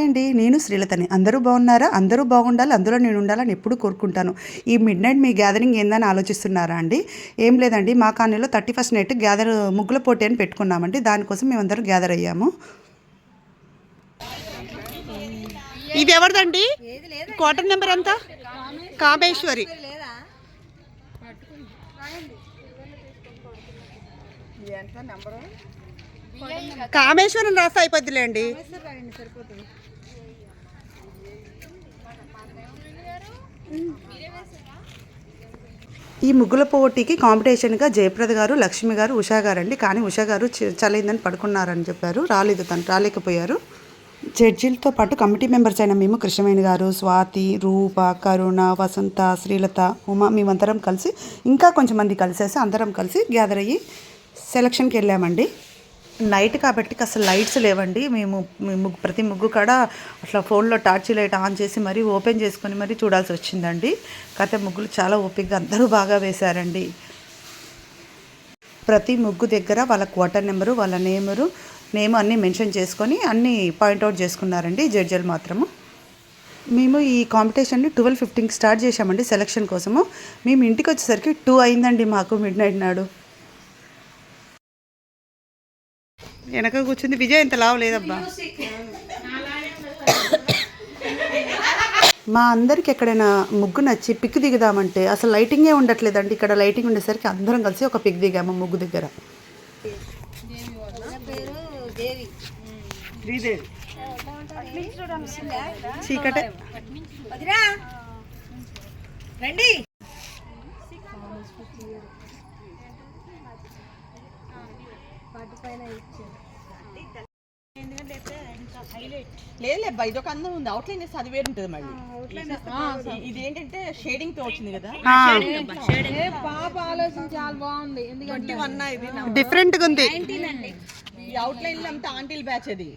Hi అండి నేను శ్రీలతని. అందరూ బాగున్నారా? అందరూ బాగుండాలి? అందులో నేను ఉండాలని ఎప్పుడూ కోరుకుంటాను. ఈ మిడ్ నైట్ మీ గ్యాదరింగ్ ఏందని ఆలోచిస్తున్నారా అండి? ఏం లేదండి. మా కాలనీలో థర్టీ ఫస్ట్ నైట్ గ్యాదర్ ముగ్గుల పోటీ అని పెట్టుకున్నామండి. దానికోసం మేమందరం గ్యాదర్ అయ్యాము. ఇది ఎవరిదండి? క్వార్టర్ నెంబర్ ఎంత? కామేశ్వరి. కామేశ్వరం రాస్తే అయిపోద్దిలేండి. ఈ ముగ్గుల పోటీకి కాంపిటీషన్గా జయప్రద గారు లక్ష్మి గారు ఉషా గారు అండి కానీ ఉషా గారు చ- చలైందని పడుకున్నారని చెప్పారు. రాలేదు తను రాలేకపోయారు. జడ్జీలతో పాటు కమిటీ మెంబర్స్ అయిన మేము కృష్ణవేణి గారు స్వాతి రూప కరుణ వసంత శ్రీలత ఉమా మేమందరం కలిసి ఇంకా కొంచెం మంది కలిసేసి అందరం కలిసి గ్యాదర్ అయ్యి సెలక్షన్కి వెళ్ళామండి. నైట్ కాబట్టి అసలు లైట్స్ లేవండి. మేము ముగ్గు ప్రతి ముగ్గు కాడ అట్లా ఫోన్లో టార్చ్ లైట్ ఆన్ చేసి మరీ ఓపెన్ చేసుకొని మరీ చూడాల్సి వచ్చిందండి. కథ ముగ్గులు చాలా ఓపిక్గా అందరూ బాగా వేశారండి. ప్రతి ముగ్గు దగ్గర వాళ్ళ క్వార్టర్ నెంబరు వాళ్ళ నేమరు నేమ్ అన్నీ మెన్షన్ చేసుకొని అన్నీ పాయింట్అవుట్ చేసుకున్నారండి జడ్జీలు మాత్రము. మేము ఈ కాంపిటీషన్ని ట్వెల్వ్ ఫిఫ్టీన్కి స్టార్ట్ చేశామండి సెలక్షన్ కోసము. మేము ఇంటికి వచ్చేసరికి టూ అయిందండి మాకు మిడ్ నైట్ నాడు. వెనక కూర్చుంది. విజయ్ ఇంత లావు లేదబ్బా. మా అందరికి ఎక్కడైనా ముగ్గు నచ్చి పిక్ దిగుదామంటే అసలు లైటింగే ఉండట్లేదండి. ఇక్కడ లైటింగ్ ఉండేసరికి అందరం కలిసి ఒక పిక్ దిగాము ముగ్గు దగ్గర. చీకటే. రండి. లేదు లేదు ఇది ఒక అందం ఉంది. అవుట్లైన్ చేస్తే అది వేరు ఉంటుంది మళ్ళీ. ఇది ఏంటంటే షేడింగ్తో వచ్చింది కదా? పాప ఆలోచన చాలా బాగుంది. ఎందుకంటే వన్ ఇది? నా- డిఫరెంట్గా ఉంది. ఈ అవుట్లైన్ అంతా ఆంటీల్ బ్యాచ్ అది.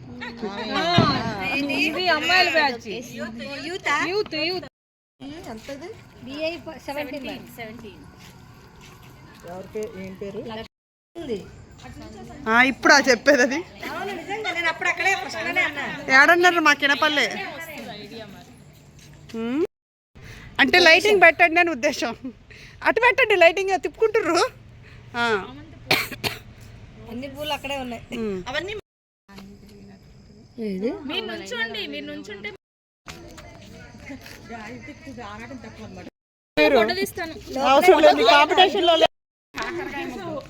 ఇది అమ్మాయిల batch youth youth youth BI seventeen seventeen ఎవరి పేరు ఏం పేరు? ఇప్పుడు ఆ చెప్పేది అది? నేను అప్పుడు అక్కడే ఫస్ట్ అన్నా ఏడన్నారు మా కినపల్లె. అంటే లైటింగ్ పెట్టండి అని ఉద్దేశం. అటు పెట్టండి లైటింగ్ తిప్పుకుంటుర్రు. ఆ. అన్ని పూలు అక్కడే ఉన్నాయి. అవసరం లేదు కాంపిటీషన్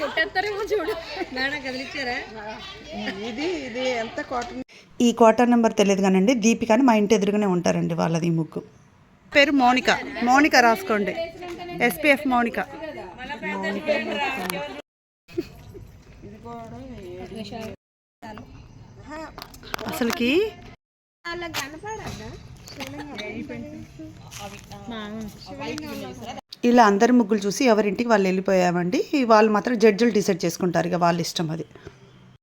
కొట్టేస్తారేమో చూడు. మేడం కదిలిచ్చారా? ఇది ఇది ఎంత కాటన్ ఈ క్వార్టర్ నెంబర్ తెలియదు కానండి దీపిక అని మా ఇంటి ఎదురుగానే ఉంటారండి వాళ్ళది ఈ ముగ్గు. పేరు మౌనిక. మౌనిక రాసుకోండి. ఎస్పీఎఫ్ మౌనిక. అసలుకి ఇలా అందరి ముగ్గులు చూసి ఎవరింటికి వాళ్ళు వెళ్ళిపోయామండి వాళ్ళు మాత్రం జడ్జిలు డిసైడ్ చేసుకుంటారు ఇక వాళ్ళ ఇష్టం అది.